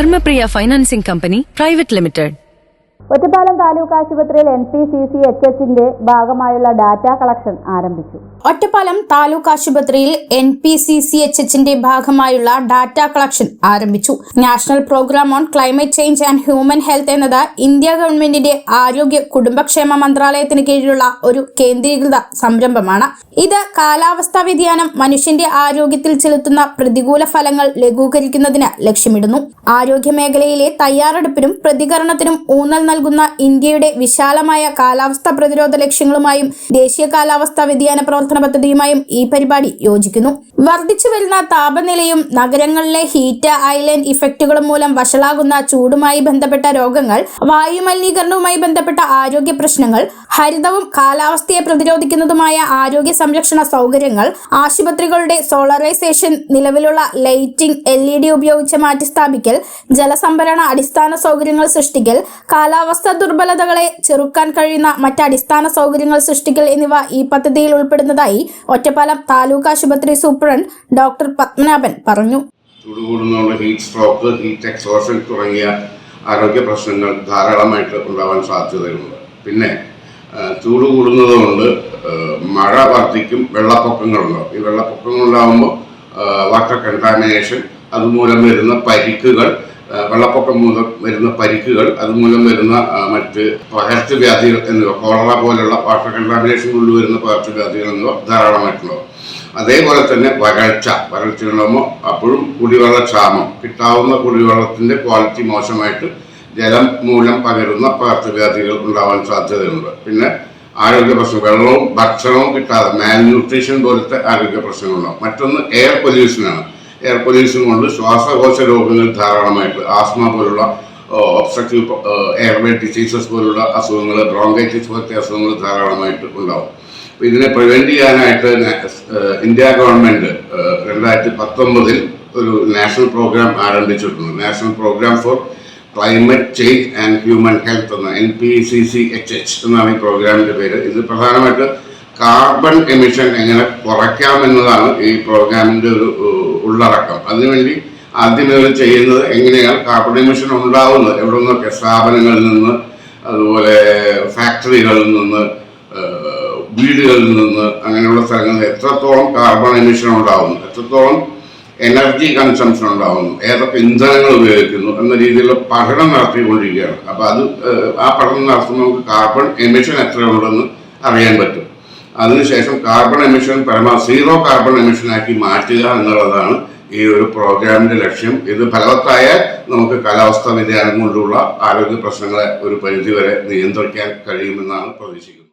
Dharmapriya financing company private limited. Ottapalam taluk ആശുപത്രിയിൽ N P C C H എച്ചിന്റെ ഭാഗമായുള്ള data collection ആരംഭിച്ചു. ഒറ്റപ്പാലം താലൂക്ക് ആശുപത്രിയിൽ N P C C H എച്ചിന്റെ ഭാഗമായുള്ള data collection ആരംഭിച്ചു. National programme on climate change and human health എന്നത് India ഗവൺമെന്റിന്റെ ആരോഗ്യ കുടുംബക്ഷേമ മന്ത്രാലയത്തിന് കീഴിലുള്ള ഒരു കേന്ദ്രീകൃത സംരംഭമാണ്. ഇത് കാലാവസ്ഥാ വ്യതിയാനം മനുഷ്യന്റെ ആരോഗ്യത്തിൽ ചെലുത്തുന്ന പ്രതികൂല ഫലങ്ങൾ ലഘൂകരിക്കുന്നതിന് ലക്ഷ്യമിടുന്നു. ആരോഗ്യ മേഖലയിലെ തയ്യാറെടുപ്പിനും പ്രതികരണത്തിനും ഊന്നൽ നൽകുന്ന ഇന്ത്യയുടെ വിശാലമായ കാലാവസ്ഥാ പ്രതിരോധ ലക്ഷ്യങ്ങളുമായും ദേശീയ കാലാവസ്ഥാ വ്യതിയാന പ്രവർത്തന പദ്ധതിയുമായും ഈ പരിപാടി യോജിക്കുന്നു. വർദ്ധിച്ചു വരുന്ന താപനിലയും നഗരങ്ങളിലെ ഹീറ്റ് ഐലൻഡ് ഇഫക്റ്റുകളും മൂലം വഷളാകുന്ന ചൂടുമായി ബന്ധപ്പെട്ട രോഗങ്ങൾ വായുമലിനീകരണവുമായി ബന്ധപ്പെട്ട ആരോഗ്യ പ്രശ്നങ്ങൾ ഹരിതവും കാലാവസ്ഥയെ പ്രതിരോധിക്കുന്നതുമായ ആരോഗ്യ സംരക്ഷണ സൗകര്യങ്ങൾ ആശുപത്രികളുടെ സോളറൈസേഷൻ നിലവിലുള്ള ലൈറ്റിംഗ് എൽ ഇ ഡി ഉപയോഗിച്ച് മാറ്റിസ്ഥാപിക്കൽ ജലസംഭരണ അടിസ്ഥാന സൗകര്യങ്ങൾ സൃഷ്ടിക്കൽ കാലാവസ്ഥാ ദുർബലതകളെ ചെറുക്കാൻ കഴിയുന്ന മറ്റ് അടിസ്ഥാന സൗകര്യങ്ങൾ സൃഷ്ടിക്കൽ എന്നിവ ഈ പദ്ധതിയിൽ ഉൾപ്പെടുന്നതായി ഒറ്റപ്പാലം താലൂക്ക് ആശുപത്രി സൂപ്രണ്ട് ഡോക്ടർ പത്മനാഭൻ പറഞ്ഞു. ഹീറ്റ് സ്ട്രോക്ക് ഹീറ്റ് എക്സോഷൻ തുടങ്ങിയ ആരോഗ്യ പ്രശ്നങ്ങൾ ധാരാളമായിട്ട് ഉണ്ടാവാൻ സാധ്യതയുണ്ട്. പിന്നെ ചൂട് കൂടുന്നത് കൊണ്ട് മഴ വർദ്ധിക്കും വെള്ളപ്പൊക്കങ്ങളുണ്ടാവും. ഈ വെള്ളപ്പൊക്കങ്ങൾ ഉണ്ടാകുമ്പോൾ വാട്ടർ കണ്ടാമിനേഷൻ അതുമൂലം വരുന്ന പരിക്കുകൾ വെള്ളപ്പൊക്കം മൂലം വരുന്ന പരിക്കുകൾ അതുമൂലം വരുന്ന മറ്റ് പകർച്ചവ്യാധികൾ എന്നിവ കോളറ പോലുള്ള വാട്ടർ കണ്ടാമിനേഷൻ പകർച്ച പകർച്ചവ്യാധികൾ എന്നിവ ധാരാളമായിട്ടുള്ളത് അതേപോലെ തന്നെ വരൾച്ച വരൾച്ച ഉണ്ടാകുമ്പോൾ അപ്പോഴും കുടിവെള്ള ക്ഷാമം കിട്ടാവുന്ന കുടിവെള്ളത്തിന്റെ ക്വാളിറ്റി മോശമായിട്ട് ജലം മൂലം പകരുന്ന പകർച്ചവ്യാധികൾ ഉണ്ടാവാൻ സാധ്യതയുണ്ട്. പിന്നെ ആരോഗ്യ പ്രശ്നം വെള്ളവും ഭക്ഷണവും കിട്ടാതെ മാൽന്യൂട്രീഷൻ പോലത്തെ ആരോഗ്യ പ്രശ്നങ്ങളുണ്ടാവും. മറ്റൊന്ന് എയർ പൊല്യൂഷനാണ് എയർ പൊല്യൂഷൻ കൊണ്ട് ശ്വാസകോശ രോഗങ്ങൾ ധാരാളമായിട്ട് ആസ്മ പോലുള്ള ഒബ്സ്ട്രക്റ്റീവ് എയർവേ ഡിസീസസ് പോലുള്ള അസുഖങ്ങൾ ബ്രോങ്കൈറ്റിസ് പോലത്തെ അസുഖങ്ങൾ ധാരാളമായിട്ട് ഉണ്ടാവും. അപ്പോൾ ഇതിനെ പ്രിവെന്റ് ചെയ്യാനായിട്ട് ഇന്ത്യ ഗവൺമെന്റ് രണ്ടായിരത്തി പത്തൊമ്പതിൽ ഒരു നാഷണൽ പ്രോഗ്രാം ആരംഭിച്ചിട്ടുണ്ട്. National programme for climate change and human health എന്ന N P C C H H എന്നാണ് ഈ പ്രോഗ്രാമിന്റെ പേര്. ഇത് പ്രധാനമായിട്ട് കാർബൺ എമിഷൻ എങ്ങനെ കുറയ്ക്കാം എന്നതാണ് ഈ പ്രോഗ്രാമിന്റെ ഒരു ഉള്ളടക്കം. അതിനുവേണ്ടി ആദ്യം ഇവർ ചെയ്യുന്നത് എങ്ങനെയാണ്? കാർബൺ എമിഷൻ ഉണ്ടാവുന്നത്. എവിടെ നിന്നൊക്കെ സ്ഥാപനങ്ങളിൽ നിന്ന് അതുപോലെ ഫാക്ടറികളിൽ നിന്ന് വീടുകളിൽ നിന്ന് അങ്ങനെയുള്ള സ്ഥലങ്ങളിൽ എത്രത്തോളം കാർബൺ എമിഷൻ ഉണ്ടാവുന്നു? എത്രത്തോളം എനർജി കൺസംഷൻ ഉണ്ടാവുന്നു? ഏതൊക്കെ ഇന്ധനങ്ങൾ ഉപയോഗിക്കുന്നു? എന്ന രീതിയിലുള്ള പഠനം നടത്തിക്കൊണ്ടിരിക്കുകയാണ്. അപ്പൊ അത് ആ പഠനം നടത്തുമ്പോൾ നമുക്ക് കാർബൺ എമിഷൻ എത്ര ഉണ്ടെന്ന് അറിയാൻ പറ്റും. അതിനുശേഷം കാർബൺ എമിഷൻ പരമാ സീറോ കാർബൺ എമിഷൻ ആക്കി മാറ്റുക എന്നുള്ളതാണ് ഈ ഒരു പ്രോഗ്രാമിന്റെ ലക്ഷ്യം. ഇത് ഫലവത്തായാൽ നമുക്ക് കാലാവസ്ഥാ വ്യതിയാനം കൊണ്ടുള്ള ആരോഗ്യ പ്രശ്നങ്ങളെ ഒരു പരിധിവരെ നിയന്ത്രിക്കാൻ കഴിയുമെന്നാണ് പ്രതീക്ഷിക്കുന്നത്.